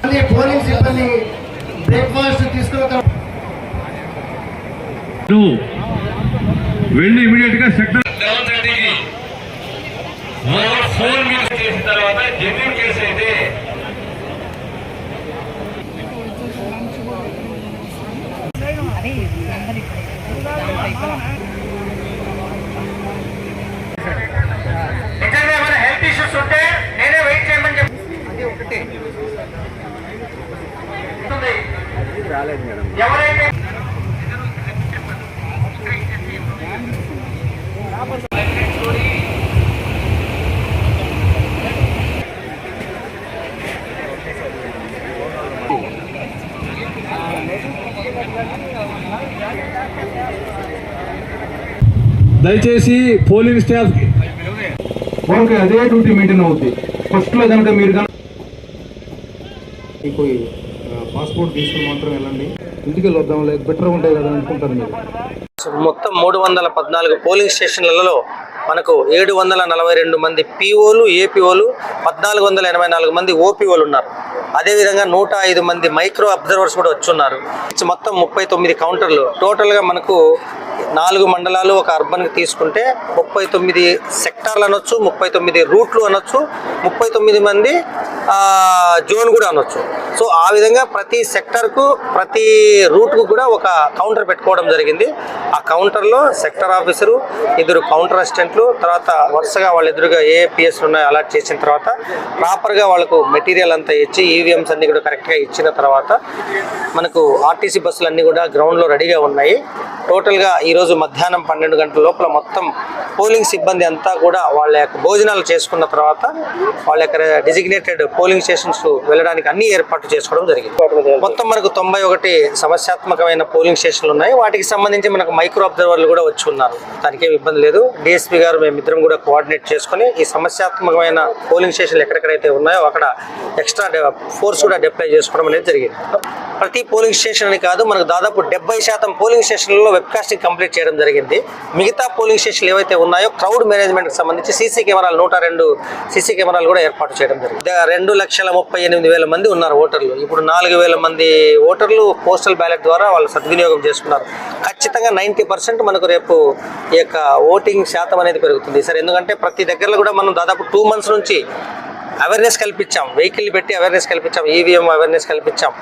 మంది పోలీస్ సిబ్బంది బ్రేక్ఫాస్ట్ తీసుకున్న నువ్వు వెళ్ళి ఇమీడియట్గా సెక్టర్ ఫోన్ మీద చేసిన తర్వాత జెన్యున్ కేసు అయితే నిజంగా ఎవరైతే దయచేసి పోలింగ్ స్టాఫ్ ఓకే అదే డ్యూటీ మెయింటైన్ అవుద్ది. ఫస్ట్లో కనుక మీరు కనుక పాస్పోర్ట్ తీసుకుని మాత్రం వెళ్ళండి. ఇంటికి వద్దాం లేక బెటర్ ఉంటాయి కదా అనుకుంటారు మీరు. మొత్తం మూడు వందల పద్నాలుగు పోలింగ్ స్టేషన్లలో మనకు ఏడు వందల నలభై రెండు మంది పీఓలు ఏపీఓలు పద్నాలుగు వందల ఎనభై నాలుగు మంది ఓపీఓలు ఉన్నారు. అదేవిధంగా నూట ఐదు మంది మైక్రో అబ్జర్వర్స్ కూడా వచ్చున్నారు. మొత్తం ముప్పై తొమ్మిది కౌంటర్లు టోటల్గా మనకు నాలుగు మండలాలు ఒక అర్బన్కి తీసుకుంటే ముప్పై తొమ్మిది సెక్టార్లు అనొచ్చు ముప్పై తొమ్మిది రూట్లు అనొచ్చు ముప్పై తొమ్మిది మంది జోన్ కూడా అనొచ్చు. సో ఆ విధంగా ప్రతి సెక్టర్కు ప్రతి రూట్కు కూడా ఒక కౌంటర్ పెట్టుకోవడం జరిగింది. ఆ కౌంటర్లో సెక్టర్ ఆఫీసరు ఇద్దరు కౌంటర్ అసిస్టెంట్లు తర్వాత వరుసగా వాళ్ళ ఎదురుగా ఏ పిఎస్లు ఉన్నాయో అలాట్ చేసిన తర్వాత ప్రాపర్గా వాళ్ళకు మెటీరియల్ అంతా ఇచ్చి ఈవీఎంస్ అన్ని కూడా కరెక్ట్గా ఇచ్చిన తర్వాత మనకు ఆర్టీసీ బస్సులు అన్నీ కూడా గ్రౌండ్లో రెడీగా ఉన్నాయి. టోటల్గా ఈరోజు మధ్యాహ్నం పన్నెండు గంటల లోపల మొత్తం పోలింగ్ సిబ్బంది అంతా కూడా వాళ్ళ యొక్క భోజనాలు చేసుకున్న తర్వాత వాళ్ళ యొక్క డిజిగ్నేటెడ్ పోలింగ్ స్టేషన్స్ వెళ్ళడానికి అన్ని ఏర్పాట్లు చేసుకోవడం జరిగింది. మొత్తం మనకు తొంభై ఒకటి సమస్యాత్మకమైన పోలింగ్ స్టేషన్లు ఉన్నాయి. వాటికి సంబంధించి మనకు మైక్రో అబ్జర్వర్లు కూడా వచ్చి ఉన్నారు. దానికేం ఇబ్బంది లేదు. డిఎస్పీ గారు మేమిద్దరం కూడా కోఆర్డినేట్ చేసుకుని ఈ సమస్యాత్మకమైన పోలింగ్ స్టేషన్లు ఎక్కడెక్కడైతే ఉన్నాయో అక్కడ ఎక్స్ట్రా ఫోర్స్ కూడా డిప్లై చేసుకోవడం అనేది జరిగింది. ప్రతి పోలింగ్ స్టేషన్ అని కాదు మనకు దాదాపు డెబ్బై శాతం పోలింగ్ స్టేషన్లలో వెబ్కాస్టింగ్ కంప్లీట్ చేయడం జరిగింది. మిగతా పోలింగ్ స్టేషన్లు ఏవైతే ఉన్నాయో క్రౌడ్ మేనేజ్మెంట్కి సంబంధించి సీసీ కెమెరాలు నూట రెండు సీసీ కెమెరాలు కూడా ఏర్పాటు చేయడం జరిగింది. రెండు లక్షల ముప్పై ఎనిమిది వేల మంది ఉన్నారు ఓటర్లు. ఇప్పుడు నాలుగు వేల మంది ఓటర్లు పోస్టల్ బ్యాలెట్ ద్వారా వాళ్ళు సద్వినియోగం చేసుకున్నారు. ఖచ్చితంగా నైంటీ పర్సెంట్ మనకు రేపు ఈ యొక్క ఓటింగ్ శాతం అనేది పెరుగుతుంది. సార్ ఎందుకంటే ప్రతి దగ్గరలో కూడా మనం దాదాపు టూ మంత్స్ నుంచి అవేర్నెస్ కల్పించాం. వెహికల్ పెట్టి అవేర్నెస్ కల్పించాం. EVM awareness కల్పించాం.